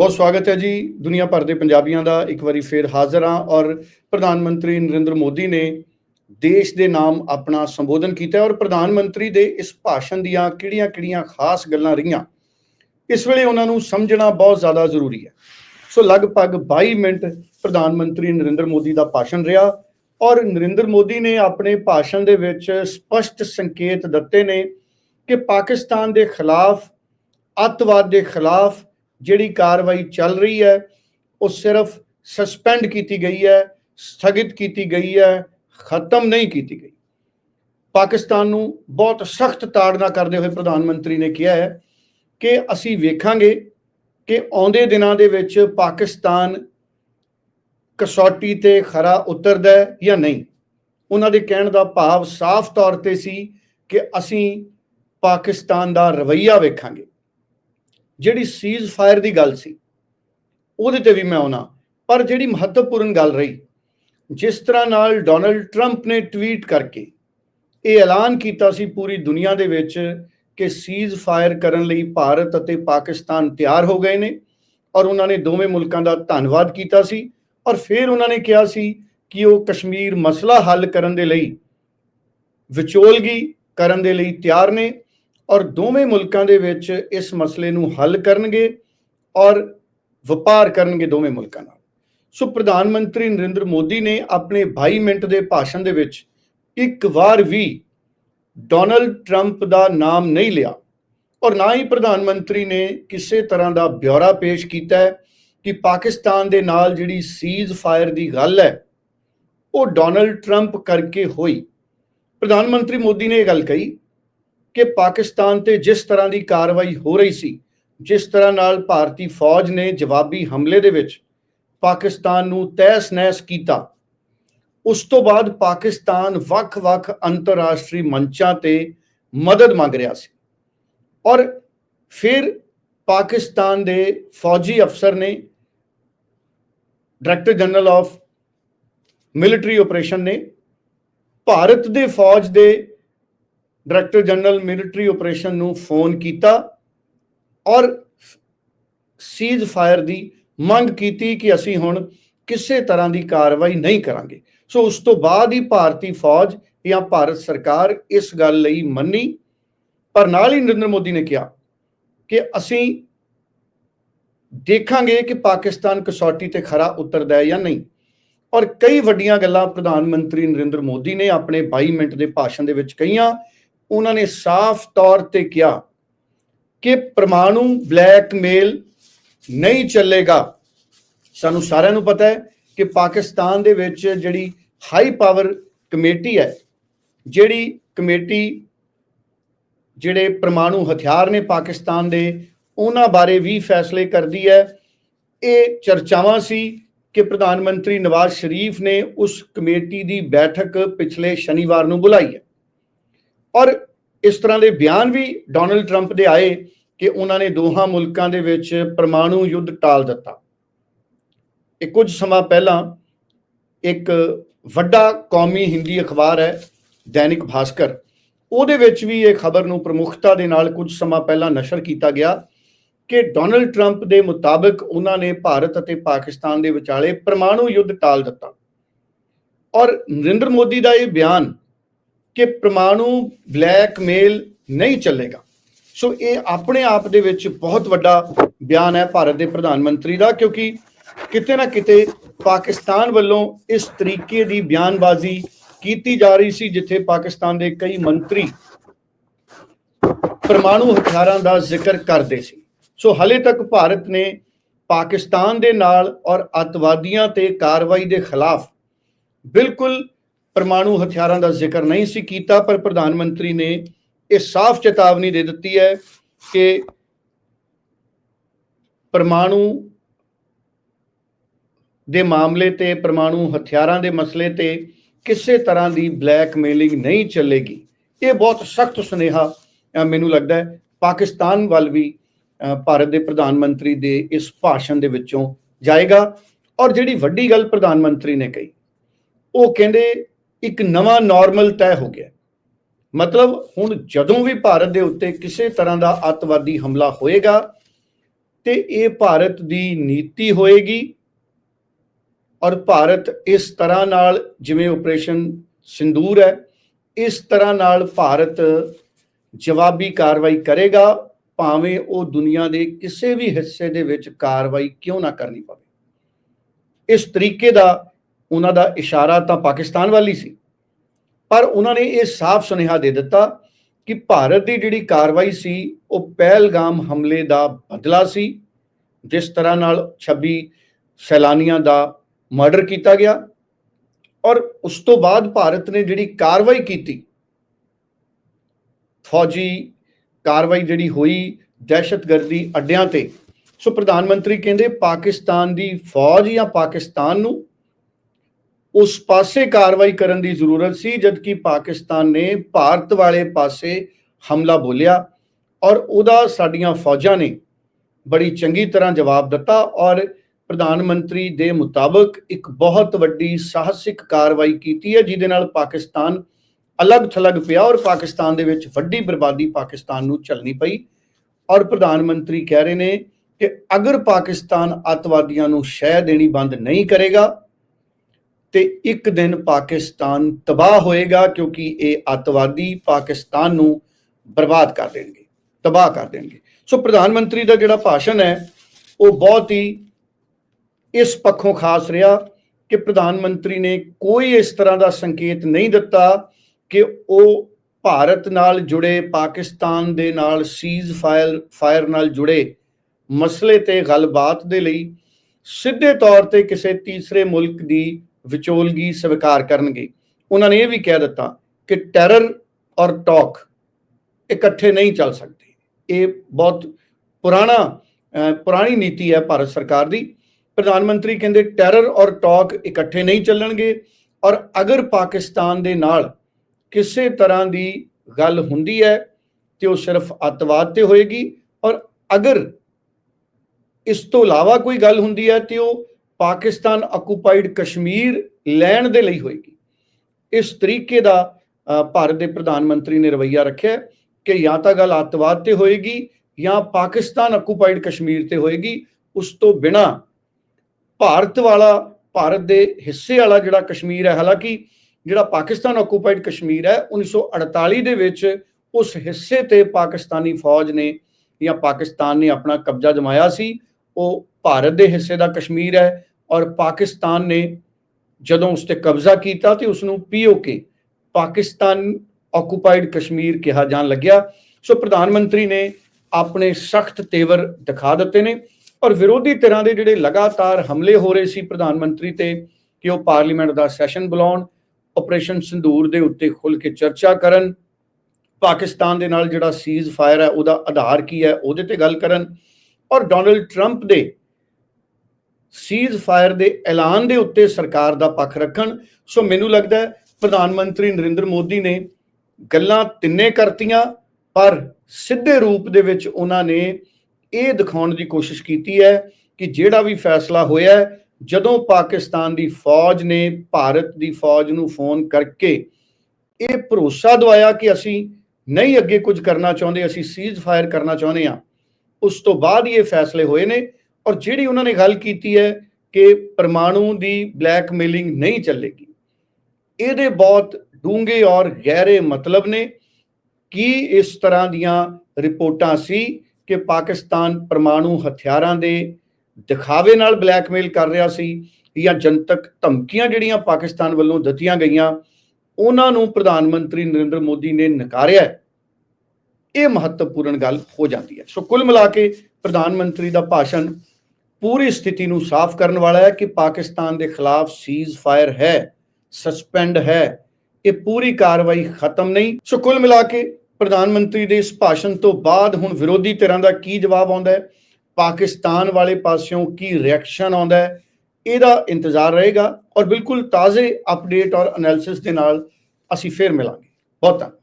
ਬਹੁਤ ਸਵਾਗਤ ਹੈ ਜੀ। ਦੁਨੀਆ ਭਰ ਦੇ ਪੰਜਾਬੀਆਂ ਦਾ ਇੱਕ ਵਾਰੀ ਫੇਰ ਹਾਜ਼ਰ ਹਾਂ ਔਰ ਪ੍ਰਧਾਨ ਮੰਤਰੀ ਨਰਿੰਦਰ ਮੋਦੀ ਨੇ ਦੇਸ਼ ਦੇ ਨਾਮ ਆਪਣਾ ਸੰਬੋਧਨ ਕੀਤਾ ਔਰ ਪ੍ਰਧਾਨ ਮੰਤਰੀ ਦੇ ਇਸ ਭਾਸ਼ਣ ਦੀਆਂ ਕਿਹੜੀਆਂ-ਕਿਹੜੀਆਂ ਖਾਸ ਗੱਲਾਂ ਰਹੀਆਂ, ਇਸ ਵੇਲੇ ਉਹਨਾਂ ਨੂੰ ਸਮਝਣਾ ਬਹੁਤ ਜ਼ਿਆਦਾ ਜ਼ਰੂਰੀ ਹੈ। ਸੋ ਲਗਭਗ 22 ਮਿੰਟ ਪ੍ਰਧਾਨ ਮੰਤਰੀ ਨਰਿੰਦਰ ਮੋਦੀ ਦਾ ਭਾਸ਼ਣ ਰਿਹਾ ਔਰ ਨਰਿੰਦਰ ਮੋਦੀ ਨੇ ਆਪਣੇ ਭਾਸ਼ਣ ਦੇ ਵਿੱਚ ਸਪਸ਼ਟ ਸੰਕੇਤ ਦਿੱਤੇ ਨੇ ਕਿ ਪਾਕਿਸਤਾਨ ਦੇ ਖਿਲਾਫ, ਅੱਤਵਾਦ ਦੇ ਖਿਲਾਫ ਜਿਹੜੀ ਕਾਰਵਾਈ ਚੱਲ ਰਹੀ ਹੈ, ਉਹ ਸਿਰਫ ਸਸਪੈਂਡ ਕੀਤੀ ਗਈ ਹੈ, ਸਥਗਿਤ ਕੀਤੀ ਗਈ ਹੈ, ਖਤਮ ਨਹੀਂ ਕੀਤੀ ਗਈ। ਪਾਕਿਸਤਾਨ ਨੂੰ ਬਹੁਤ ਸਖਤ ਤਾੜਨਾ ਕਰਦੇ ਹੋਏ ਪ੍ਰਧਾਨ ਮੰਤਰੀ ਨੇ ਕਿਹਾ ਹੈ ਕਿ ਅਸੀਂ ਵੇਖਾਂਗੇ ਕਿ ਆਉਂਦੇ ਦਿਨਾਂ ਦੇ ਵਿੱਚ ਪਾਕਿਸਤਾਨ ਕਸੌਟੀ ਤੇ ਖਰਾ ਉਤਰਦਾ ਹੈ ਜਾਂ ਨਹੀਂ। ਉਹਨਾਂ ਦੇ ਕਹਿਣ ਦਾ ਭਾਵ ਸਾਫ਼ ਤੌਰ ਤੇ ਸੀ ਕਿ ਅਸੀਂ ਪਾਕਿਸਤਾਨ ਦਾ ਰਵਈਆ ਵੇਖਾਂਗੇ। ਜਿਹੜੀ ਸੀਜ਼ ਫਾਇਰ ਦੀ ਗੱਲ ਸੀ, ਉਹਦੇ ਤੇ ਵੀ ਮੈਂ ਆਉਣਾ। ਪਰ ਜਿਹੜੀ ਮਹੱਤਵਪੂਰਨ ਗੱਲ ਰਹੀ, ਜਿਸ ਤਰ੍ਹਾਂ ਨਾਲ ਡੋਨਲਡ ਟਰੰਪ ਨੇ ਟਵੀਟ ਕਰਕੇ ਇਹ ਐਲਾਨ ਕੀਤਾ ਸੀ ਪੂਰੀ ਦੁਨੀਆ ਦੇ ਵਿੱਚ ਕਿ ਸੀਜ਼ ਫਾਇਰ ਕਰਨ ਲਈ ਭਾਰਤ ਅਤੇ ਪਾਕਿਸਤਾਨ ਤਿਆਰ ਹੋ ਗਏ ਨੇ ਔਰ ਉਹਨਾਂ ਨੇ ਦੋਵੇਂ ਮੁਲਕਾਂ ਦਾ ਧੰਨਵਾਦ ਕੀਤਾ ਸੀ ਔਰ ਫਿਰ ਉਹਨਾਂ ਨੇ ਕਿਹਾ ਸੀ ਕਿ ਉਹ ਕਸ਼ਮੀਰ ਮਸਲਾ ਹੱਲ ਕਰਨ ਦੇ ਲਈ ਵਿਚੋਲਗੀ ਕਰਨ ਦੇ ਲਈ ਤਿਆਰ ਨੇ ਔਰ ਦੋਵੇਂ ਮੁਲਕਾਂ ਦੇ ਵਿੱਚ ਇਸ ਮਸਲੇ ਨੂੰ ਹੱਲ ਕਰਨਗੇ ਔਰ ਵਪਾਰ ਕਰਨਗੇ ਦੋਵੇਂ ਮੁਲਕਾਂ ਨਾਲ। ਸੋ ਪ੍ਰਧਾਨ ਮੰਤਰੀ ਨਰਿੰਦਰ ਮੋਦੀ ਨੇ ਆਪਣੇ 22 ਮਿੰਟ ਦੇ ਭਾਸ਼ਣ ਦੇ ਵਿੱਚ ਇੱਕ ਵਾਰ ਵੀ ਡੋਨਲਡ ਟਰੰਪ ਦਾ ਨਾਮ ਨਹੀਂ ਲਿਆ ਔਰ ਨਾ ਹੀ ਪ੍ਰਧਾਨ ਮੰਤਰੀ ਨੇ ਕਿਸੇ ਤਰ੍ਹਾਂ ਦਾ ਬਿਊਰਾ ਪੇਸ਼ ਕੀਤਾ ਹੈ ਕਿ ਪਾਕਿਸਤਾਨ ਦੇ ਨਾਲ ਜਿਹੜੀ ਸੀਜ਼ ਫਾਇਰ ਦੀ ਗੱਲ ਹੈ, ਉਹ ਡੋਨਲਡ ਟਰੰਪ ਕਰਕੇ ਹੋਈ। ਪ੍ਰਧਾਨ ਮੰਤਰੀ ਮੋਦੀ ਨੇ ਇਹ ਗੱਲ ਕਹੀ ਕਿ ਪਾਕਿਸਤਾਨ ਤੇ ਜਿਸ ਤਰ੍ਹਾਂ ਦੀ ਕਾਰਵਾਈ ਹੋ ਰਹੀ ਸੀ, ਜਿਸ ਤਰ੍ਹਾਂ ਨਾਲ ਭਾਰਤੀ ਫੌਜ ਨੇ ਜਵਾਬੀ ਹਮਲੇ ਦੇ ਵਿੱਚ ਪਾਕਿਸਤਾਨ ਨੂੰ ਤਹਿਸ-ਨਹਿਸ ਕੀਤਾ, ਉਸ ਤੋਂ ਬਾਅਦ ਪਾਕਿਸਤਾਨ ਵੱਖ-ਵੱਖ ਅੰਤਰਰਾਸ਼ਟਰੀ ਮੰਚਾਂ ਤੇ ਮਦਦ ਮੰਗ ਰਿਹਾ ਸੀ। ਔਰ ਫਿਰ ਪਾਕਿਸਤਾਨ ਦੇ ਫੌਜੀ ਅਫਸਰ ਨੇ, director general of military operation ਨੇ, ਭਾਰਤ ਦੇ ਫੌਜ ਦੇ ਡਾਇਰੈਕਟਰ ਜਨਰਲ ਮਿਲਟਰੀ ਆਪਰੇਸ਼ਨ ਨੂੰ ਫੋਨ ਕੀਤਾ ਔਰ ਸੀਜ਼ ਫਾਇਰ ਦੀ ਮੰਗ ਕੀਤੀ ਕਿ ਅਸੀਂ ਹੁਣ ਕਿਸੇ ਤਰ੍ਹਾਂ ਦੀ ਕਾਰਵਾਈ ਨਹੀਂ ਕਰਾਂਗੇ। ਸੋ ਉਸ ਤੋਂ ਬਾਅਦ ਹੀ ਭਾਰਤੀ ਫੌਜ ਜਾਂ ਭਾਰਤ ਸਰਕਾਰ ਇਸ ਗੱਲ ਲਈ ਮੰਨੀ। ਪਰ ਨਾਲ ਹੀ ਨਰਿੰਦਰ ਮੋਦੀ ਨੇ ਕਿਹਾ ਕਿ ਅਸੀਂ ਦੇਖਾਂਗੇ ਕਿ ਪਾਕਿਸਤਾਨ ਕਸੌਟੀ ਤੇ ਖਰਾ ਉਤਰਦਾ ਹੈ ਜਾਂ ਨਹੀਂ। ਔਰ ਕਈ ਵੱਡੀਆਂ ਗੱਲਾਂ ਪ੍ਰਧਾਨ ਮੰਤਰੀ ਨਰਿੰਦਰ ਮੋਦੀ ਨੇ ਆਪਣੇ 22 ਮਿੰਟ ਦੇ ਭਾਸ਼ਣ ਦੇ ਵਿੱਚ ਕਹੀਆਂ ਉਹਨਾਂ ਨੇ ਸਾਫ਼ ਤੌਰ ਤੇ ਕਿਹਾ ਕਿ ਪਰਮਾਣੂ ਬਲੈਕਮੇਲ ਨਹੀਂ ਚੱਲੇਗਾ। ਸਾਨੂੰ ਸਾਰਿਆਂ ਨੂੰ ਪਤਾ ਹੈ ਕਿ ਪਾਕਿਸਤਾਨ ਦੇ ਵਿੱਚ ਜਿਹੜੀ ਹਾਈ ਪਾਵਰ ਕਮੇਟੀ ਹੈ, ਜਿਹੜੀ ਕਮੇਟੀ ਜਿਹੜੇ ਪਰਮਾਣੂ ਹਥਿਆਰ ਨੇ ਪਾਕਿਸਤਾਨ ਦੇ, ਉਹਨਾਂ ਬਾਰੇ ਵੀ ਫੈਸਲੇ ਕਰਦੀ ਹੈ। ਇਹ ਚਰਚਾਵਾਂ ਸੀ ਕਿ ਪ੍ਰਧਾਨ ਮੰਤਰੀ ਨਵਾਜ਼ ਸ਼ਰੀਫ ਨੇ ਉਸ ਕਮੇਟੀ ਦੀ ਬੈਠਕ ਪਿਛਲੇ ਸ਼ਨੀਵਾਰ ਨੂੰ ਬੁਲਾਈ ਹੈ। ਔਰ ਇਸ ਤਰ੍ਹਾਂ ਦੇ ਬਿਆਨ ਵੀ ਡੋਨਲਡ ਟਰੰਪ ਦੇ ਆਏ ਕਿ ਉਹਨਾਂ ਨੇ ਦੋਹਾਂ ਮੁਲਕਾਂ ਦੇ ਵਿੱਚ ਪਰਮਾਣੂ ਯੁੱਧ ਟਾਲ ਦਿੱਤਾ। ਇਹ ਕੁਝ ਸਮਾਂ ਪਹਿਲਾਂ ਇੱਕ ਵੱਡਾ ਕੌਮੀ ਹਿੰਦੀ ਅਖਬਾਰ ਹੈ, ਦੈਨਿਕ ਭਾਸਕਰ। ਉਹਦੇ ਵਿੱਚ ਵੀ ਇਹ ਖਬਰ ਨੂੰ ਪ੍ਰਮੁੱਖਤਾ ਦੇ ਨਾਲ ਕੁਝ ਸਮਾਂ ਪਹਿਲਾਂ ਨਸ਼ਰ ਕੀਤਾ ਗਿਆ ਕਿ ਡੋਨਲਡ ਟਰੰਪ ਦੇ ਮੁਤਾਬਕ ਉਹਨਾਂ ਨੇ ਭਾਰਤ ਅਤੇ ਪਾਕਿਸਤਾਨ ਦੇ ਵਿਚਾਲੇ ਪਰਮਾਣੂ ਯੁੱਧ ਟਾਲ ਦਿੱਤਾ। ਔਰ ਨਰਿੰਦਰ ਮੋਦੀ ਦਾ ਇਹ ਬਿਆਨ ਕਿ ਪਰਮਾਣੂ ਬਲੈਕਮੇਲ ਨਹੀਂ ਚੱਲੇਗਾ। ਸੋ ਇਹ ਆਪਣੇ ਆਪ ਦੇ ਵਿੱਚ ਬਹੁਤ ਵੱਡਾ ਬਿਆਨ ਹੈ ਭਾਰਤ ਦੇ ਪ੍ਰਧਾਨ ਮੰਤਰੀ ਦਾ, ਕਿਉਂਕਿ ਕਿਤੇ ਨਾ ਕਿਤੇ ਪਾਕਿਸਤਾਨ ਵੱਲੋਂ ਇਸ ਤਰੀਕੇ ਦੀ ਬਿਆਨਬਾਜ਼ੀ ਕੀਤੀ ਜਾ ਰਹੀ ਸੀ, ਜਿੱਥੇ ਪਾਕਿਸਤਾਨ ਦੇ ਕਈ ਮੰਤਰੀ ਪਰਮਾਣੂ ਹਥਿਆਰਾਂ ਦਾ ਜ਼ਿਕਰ ਕਰਦੇ ਸੀ। ਸੋ ਹਲੇ ਤੱਕ ਭਾਰਤ ਨੇ ਪਾਕਿਸਤਾਨ ਦੇ ਨਾਲ ਔਰ ਅਤਵਾਦੀਆਂ ਤੇ ਕਾਰਵਾਈ ਦੇ ਖਿਲਾਫ ਬਿਲਕੁਲ ਪਰਮਾਣੂ ਹਥਿਆਰਾਂ ਦਾ ਜ਼ਿਕਰ ਨਹੀਂ ਸੀ ਕੀਤਾ, ਪਰ ਪ੍ਰਧਾਨ ਮੰਤਰੀ ਨੇ ਇਹ ਸਾਫ਼ ਚੇਤਾਵਨੀ ਦੇ ਦਿੱਤੀ ਹੈ ਕਿ ਪਰਮਾਣੂ ਦੇ ਮਾਮਲੇ ਤੇ, ਪਰਮਾਣੂ ਹਥਿਆਰਾਂ ਦੇ ਮਸਲੇ ਤੇ ਕਿਸੇ ਤਰ੍ਹਾਂ ਦੀ ਬਲੈਕਮੇਲਿੰਗ ਨਹੀਂ ਚੱਲੇਗੀ। ਇਹ ਬਹੁਤ ਸਖਤ ਸੁਨੇਹਾ ਮੈਨੂੰ ਲੱਗਦਾ ਹੈ, ਪਾਕਿਸਤਾਨ ਵੱਲ ਵੀ ਭਾਰਤ ਦੇ ਪ੍ਰਧਾਨ ਮੰਤਰੀ ਦੇ ਇਸ ਭਾਸ਼ਣ ਦੇ ਵਿੱਚੋਂ ਜਾਏਗਾ। ਔਰ ਜਿਹੜੀ ਵੱਡੀ ਗੱਲ ਪ੍ਰਧਾਨ ਮੰਤਰੀ ਨੇ ਕਹੀ, ਉਹ ਕਹਿੰਦੇ ਇੱਕ ਨਵਾਂ ਨਾਰਮਲ ਤੈਅ ਹੋ ਗਿਆ। ਮਤਲਬ ਹੁਣ ਜਦੋਂ ਵੀ ਭਾਰਤ ਦੇ ਉੱਤੇ ਕਿਸੇ ਤਰ੍ਹਾਂ ਦਾ ਅੱਤਵਾਦੀ ਹਮਲਾ ਹੋਏਗਾ, ਤੇ ਇਹ ਭਾਰਤ ਦੀ ਨੀਤੀ ਹੋਏਗੀ ਔਰ ਭਾਰਤ ਇਸ ਤਰ੍ਹਾਂ ਨਾਲ ਜਿਵੇਂ ਆਪਰੇਸ਼ਨ ਸਿੰਦੂਰ ਹੈ, ਇਸ ਤਰ੍ਹਾਂ ਨਾਲ ਭਾਰਤ ਜਵਾਬੀ ਕਾਰਵਾਈ ਕਰੇਗਾ, ਭਾਵੇਂ ਉਹ ਦੁਨੀਆ ਦੇ ਕਿਸੇ ਵੀ ਹਿੱਸੇ ਦੇ ਵਿੱਚ ਕਾਰਵਾਈ ਕਿਉਂ ਨਾ ਕਰਨੀ ਪਵੇ। ਇਸ ਤਰੀਕੇ ਦਾ ਉਹਨਾਂ ਦਾ ਇਸ਼ਾਰਾ ਤਾਂ ਪਾਕਿਸਤਾਨ ਵੱਲ ਹੀ ਸੀ। ਪਰ ਉਹਨਾਂ ਨੇ ਇਹ ਸਾਫ਼ ਸੁਨੇਹਾ ਦੇ ਦਿੱਤਾ ਕਿ ਭਾਰਤ ਦੀ ਜਿਹੜੀ ਕਾਰਵਾਈ ਸੀ, ਉਹ ਪਹਿਲਗਾਮ ਹਮਲੇ ਦਾ ਬਦਲਾ ਸੀ, ਜਿਸ ਤਰ੍ਹਾਂ ਨਾਲ 26 ਸੈਲਾਨੀਆਂ ਦਾ ਮਰਡਰ ਕੀਤਾ ਗਿਆ ਔਰ ਉਸ ਤੋਂ ਬਾਅਦ ਭਾਰਤ ਨੇ ਜਿਹੜੀ ਕਾਰਵਾਈ ਕੀਤੀ, ਫੌਜੀ ਕਾਰਵਾਈ ਜਿਹੜੀ ਹੋਈ ਦਹਿਸ਼ਤਗਰਦੀ ਅੱਡਿਆਂ ਤੇ। ਸੋ ਪ੍ਰਧਾਨ ਮੰਤਰੀ ਕਹਿੰਦੇ ਪਾਕਿਸਤਾਨ ਦੀ ਫੌਜ ਜਾਂ ਪਾਕਿਸਤਾਨ ਨੂੰ ਉਸ ਪਾਸੇ ਕਾਰਵਾਈ ਕਰਨ ਦੀ ਜ਼ਰੂਰਤ ਸੀ, ਜਦਕਿ ਪਾਕਿਸਤਾਨ ਨੇ ਭਾਰਤ ਵਾਲੇ ਪਾਸੇ ਹਮਲਾ ਬੋਲਿਆ ਔਰ ਉਹਦਾ ਸਾਡੀਆਂ ਫੌਜਾਂ ਨੇ ਬੜੀ ਚੰਗੀ ਤਰ੍ਹਾਂ ਜਵਾਬ ਦਿੱਤਾ ਔਰ ਪ੍ਰਧਾਨ ਮੰਤਰੀ ਦੇ ਮੁਤਾਬਕ ਇੱਕ ਬਹੁਤ ਵੱਡੀ ਸਾਹਸਿਕ ਕਾਰਵਾਈ ਕੀਤੀ ਹੈ, ਜਿਹਦੇ ਨਾਲ ਪਾਕਿਸਤਾਨ ਅਲੱਗ ਥਲੱਗ ਪਿਆ ਔਰ ਪਾਕਿਸਤਾਨ ਦੇ ਵਿੱਚ ਵੱਡੀ ਬਰਬਾਦੀ ਪਾਕਿਸਤਾਨ ਨੂੰ ਝੱਲਣੀ ਪਈ ਔਰ ਪ੍ਰਧਾਨ ਮੰਤਰੀ ਕਹਿ ਰਹੇ ਨੇ ਕਿ ਅਗਰ ਪਾਕਿਸਤਾਨ ਅੱਤਵਾਦੀਆਂ ਨੂੰ ਸ਼ਹਿ ਦੇਣੀ ਬੰਦ ਨਹੀਂ ਕਰੇਗਾ ਤੇ ਇੱਕ ਦਿਨ ਪਾਕਿਸਤਾਨ ਤਬਾਹ ਹੋਏਗਾ ਕਿਉਂਕਿ ਇਹ ਅੱਤਵਾਦੀ ਪਾਕਿਸਤਾਨ ਨੂੰ ਬਰਬਾਦ ਕਰ ਦੇਣਗੇ, ਤਬਾਹ ਕਰ ਦੇਣਗੇ। ਸੋ ਪ੍ਰਧਾਨ ਮੰਤਰੀ ਦਾ ਜਿਹੜਾ ਭਾਸ਼ਣ ਹੈ, ਉਹ ਬਹੁਤ ਹੀ ਇਸ ਪੱਖੋਂ ਖਾਸ ਰਿਹਾ ਕਿ ਪ੍ਰਧਾਨ ਮੰਤਰੀ ਨੇ ਕੋਈ ਇਸ ਤਰ੍ਹਾਂ ਦਾ ਸੰਕੇਤ ਨਹੀਂ ਦਿੱਤਾ ਕਿ ਉਹ ਭਾਰਤ ਨਾਲ ਜੁੜੇ, ਪਾਕਿਸਤਾਨ ਦੇ ਨਾਲ ਸੀਜ਼ ਫਾਇਰ ਫਾਇਰ ਨਾਲ ਜੁੜੇ ਮਸਲੇ ਤੇ ਗੱਲਬਾਤ ਦੇ ਲਈ ਸਿੱਧੇ ਤੌਰ ਤੇ ਕਿਸੇ ਤੀਸਰੇ ਮੁਲਕ ਦੀ ਵਿਚੋਲਗੀ ਸਵੀਕਾਰ ਕਰਨਗੇ। ਉਹਨਾਂ ਨੇ ਇਹ ਵੀ ਕਹਿ ਦਿੱਤਾ ਕਿ ਟੈਰਰ ਔਰ ਟਾਕ ਇਕੱਠੇ ਨਹੀਂ ਚੱਲ ਸਕਦੇ। ਇਹ ਬਹੁਤ ਪੁਰਾਣਾ ਪੁਰਾਣੀ ਨੀਤੀ ਹੈ ਭਾਰਤ ਸਰਕਾਰ ਦੀ। ਪ੍ਰਧਾਨ ਮੰਤਰੀ ਕਹਿੰਦੇ ਟੈਰਰ ਔਰ ਟਾਕ ਇਕੱਠੇ ਨਹੀਂ ਚੱਲਣਗੇ ਔਰ ਅਗਰ ਪਾਕਿਸਤਾਨ ਦੇ ਨਾਲ ਕਿਸੇ ਤਰ੍ਹਾਂ ਦੀ ਗੱਲ ਹੁੰਦੀ ਹੈ ਤੇ ਉਹ ਸਿਰਫ ਅੱਤਵਾਦ ਤੇ ਹੋਏਗੀ ਔਰ ਅਗਰ ਇਸ ਤੋਂ ਇਲਾਵਾ ਕੋਈ ਗੱਲ ਹੁੰਦੀ ਹੈ ਤੇ ਉਹ ਪਾਕਿਸਤਾਨ ਆਕੂਪਾਈਡ ਕਸ਼ਮੀਰ ਲੈਣ ਦੇ ਲਈ ਹੋਏਗੀ। ਇਸ ਤਰੀਕੇ ਦਾ ਭਾਰਤ ਦੇ ਪ੍ਰਧਾਨ ਮੰਤਰੀ ਨੇ ਰਵਈਆ ਰੱਖਿਆ ਕਿ ਜਾਂ ਤਾਂ ਗੱਲ ਅੱਤਵਾਦ ਤੇ ਹੋਏਗੀ ਜਾਂ ਪਾਕਿਸਤਾਨ ਆਕੂਪਾਈਡ ਕਸ਼ਮੀਰ ਤੇ ਹੋਏਗੀ। ਉਸ ਤੋਂ ਬਿਨਾ ਭਾਰਤ ਵਾਲਾ, ਭਾਰਤ ਦੇ ਹਿੱਸੇ ਵਾਲਾ ਜਿਹੜਾ ਕਸ਼ਮੀਰ ਹੈ, ਹਾਲਾਂਕਿ ਜਿਹੜਾ ਪਾਕਿਸਤਾਨ ਆਕੂਪਾਈਡ ਕਸ਼ਮੀਰ ਹੈ 1948 ਦੇ ਵਿੱਚ ਉਸ ਹਿੱਸੇ ਤੇ ਪਾਕਿਸਤਾਨੀ ਫੌਜ ਨੇ ਜਾਂ ਪਾਕਿਸਤਾਨ ਨੇ ਆਪਣਾ ਕਬਜ਼ਾ ਜਮਾਇਆ ਸੀ। ਉਹ ਭਾਰਤ ਦੇ ਹਿੱਸੇ ਦਾ ਕਸ਼ਮੀਰ ਹੈ ਔਰ ਪਾਕਿਸਤਾਨ ਨੇ ਜਦੋਂ ਉਸ ਤੇ ਕਬਜ਼ਾ ਕੀਤਾ ਤੇ ਉਸ ਨੂੰ ਪੀਓਕੇ ਪਾਕਿਸਤਾਨ ਆਕੂਪਾਈਡ ਕਸ਼ਮੀਰ ਕਿਹਾ ਜਾਣ ਲੱਗਿਆ। ਸੋ ਪ੍ਰਧਾਨ ਮੰਤਰੀ ਨੇ ਆਪਣੇ ਸਖਤ ਤੇਵਰ ਦਿਖਾ ਦਿੱਤੇ ਨੇ ਔਰ ਵਿਰੋਧੀ ਧਿਰਾਂ ਦੇ ਜਿਹੜੇ ਲਗਾਤਾਰ ਹਮਲੇ ਹੋ ਰਹੇ ਸੀ ਪ੍ਰਧਾਨ ਮੰਤਰੀ ਤੇ ਕਿ ਉਹ ਪਾਰਲੀਮੈਂਟ ਦਾ ਸੈਸ਼ਨ ਬੁਲਾਉਣ ਆਪਰੇਸ਼ਨ ਸਿੰਦੂਰ ਦੇ ਉੱਤੇ ਖੁੱਲ ਕੇ ਚਰਚਾ ਕਰਨ, ਪਾਕਿਸਤਾਨ ਦੇ ਨਾਲ ਜਿਹੜਾ ਸੀਜ਼ ਫਾਇਰ ਹੈ ਉਹਦਾ ਆਧਾਰ ਕੀ ਹੈ ਉਹਦੇ ਤੇ ਗੱਲ ਕਰਨ ਔਰ ਡੋਨਲਡ ਟਰੰਪ ਦੇ ਸੀਜ਼ ਫਾਇਰ ਦੇ ਐਲਾਨ ਦੇ ਉੱਤੇ ਸਰਕਾਰ ਦਾ ਪੱਖ ਰੱਖਣ। ਸੋ ਮੈਨੂੰ ਲੱਗਦਾ ਹੈ ਪ੍ਰਧਾਨ ਮੰਤਰੀ ਨਰਿੰਦਰ ਮੋਦੀ ਨੇ ਗੱਲਾਂ ਤਿੰਨੇ ਕਰਤੀਆਂ, ਪਰ ਸਿੱਧੇ ਰੂਪ ਦੇ ਵਿੱਚ ਉਹਨਾਂ ਨੇ ਇਹ ਦਿਖਾਉਣ ਦੀ ਕੋਸ਼ਿਸ਼ ਕੀਤੀ ਹੈ ਕਿ ਜਿਹੜਾ ਵੀ ਫੈਸਲਾ ਹੋਇਆ ਜਦੋਂ ਪਾਕਿਸਤਾਨ ਦੀ ਫੌਜ ਨੇ ਭਾਰਤ ਦੀ ਫੌਜ ਨੂੰ ਫੋਨ ਕਰਕੇ ਇਹ ਭਰੋਸਾ ਦਵਾਇਆ ਕਿ ਅਸੀਂ ਨਹੀਂ ਅੱਗੇ ਕੁਝ ਕਰਨਾ ਚਾਹੁੰਦੇ, ਅਸੀਂ ਸੀਜ਼ ਫਾਇਰ ਕਰਨਾ ਚਾਹੁੰਦੇ ਹਾਂ, ਉਸ ਤੋਂ ਬਾਅਦ ਹੀ ਇਹ ਫੈਸਲੇ ਹੋਏ ਨੇ। ਔਰ ਜਿਹੜੀ ਉਹਨਾਂ ਨੇ ਗੱਲ ਕੀਤੀ ਹੈ ਕਿ ਪਰਮਾਣੂ ਦੀ ਬਲੈਕਮੇਲਿੰਗ ਨਹੀਂ ਚੱਲੇਗੀ, ਇਹਦੇ ਬਹੁਤ ਡੂੰਘੇ ਔਰ ਗਹਿਰੇ ਮਤਲਬ ਨੇ ਕੀ ਇਸ ਤਰ੍ਹਾਂ ਦੀਆਂ ਰਿਪੋਰਟਾਂ ਸੀ ਕਿ ਪਾਕਿਸਤਾਨ ਪਰਮਾਣੂ ਹਥਿਆਰਾਂ ਦੇ ਦਿਖਾਵੇ ਨਾਲ ਬਲੈਕਮੇਲ ਕਰ ਰਿਹਾ ਸੀ ਜਾਂ ਜਨਤਕ ਧਮਕੀਆਂ ਜਿਹੜੀਆਂ ਪਾਕਿਸਤਾਨ ਵੱਲੋਂ ਦਿੱਤੀਆਂ ਗਈਆਂ, ਉਹਨਾਂ ਨੂੰ ਪ੍ਰਧਾਨ ਮੰਤਰੀ ਨਰਿੰਦਰ ਮੋਦੀ ਨੇ ਨਕਾਰਿਆ ਇਹ ਮਹੱਤਵਪੂਰਨ ਗੱਲ ਹੋ ਜਾਂਦੀ ਹੈ। ਸੋ ਕੁੱਲ ਮਿਲਾ ਕੇ ਪ੍ਰਧਾਨ ਮੰਤਰੀ ਦਾ ਭਾਸ਼ਣ ਪੂਰੀ ਸਥਿਤੀ ਨੂੰ ਸਾਫ਼ ਕਰਨ ਵਾਲਾ ਹੈ ਕਿ ਪਾਕਿਸਤਾਨ ਦੇ ਖਿਲਾਫ ਸੀਜ਼ ਫਾਇਰ ਹੈ ਸਸਪੈਂਡ ਹੈ। ਇਹ ਪੂਰੀ ਕਾਰਵਾਈ ਖਤਮ ਨਹੀਂ। ਸੋ ਕੁੱਲ ਮਿਲਾ ਕੇ ਪ੍ਰਧਾਨ ਮੰਤਰੀ ਦੇ ਇਸ ਭਾਸ਼ਣ ਤੋਂ ਬਾਅਦ ਹੁਣ ਵਿਰੋਧੀ ਧਿਰਾਂ ਦਾ ਕੀ ਜਵਾਬ ਆਉਂਦਾ ਹੈ? ਪਾਕਿਸਤਾਨ ਵਾਲੇ ਪਾਸਿਓਂ ਕੀ ਰਿਐਕਸ਼ਨ ਆਉਂਦਾ ਹੈ? ਇਹਦਾ ਇੰਤਜ਼ਾਰ ਰਹੇਗਾ ਔਰ ਬਿਲਕੁਲ ਤਾਜ਼ੇ ਅਪਡੇਟ ਔਰ ਐਨਾਲਿਸਿਸ ਦੇ ਨਾਲ ਅਸੀਂ ਫੇਰ ਮਿਲਾਂਗੇ। ਬਹੁਤ ਧੰਨਵਾਦ।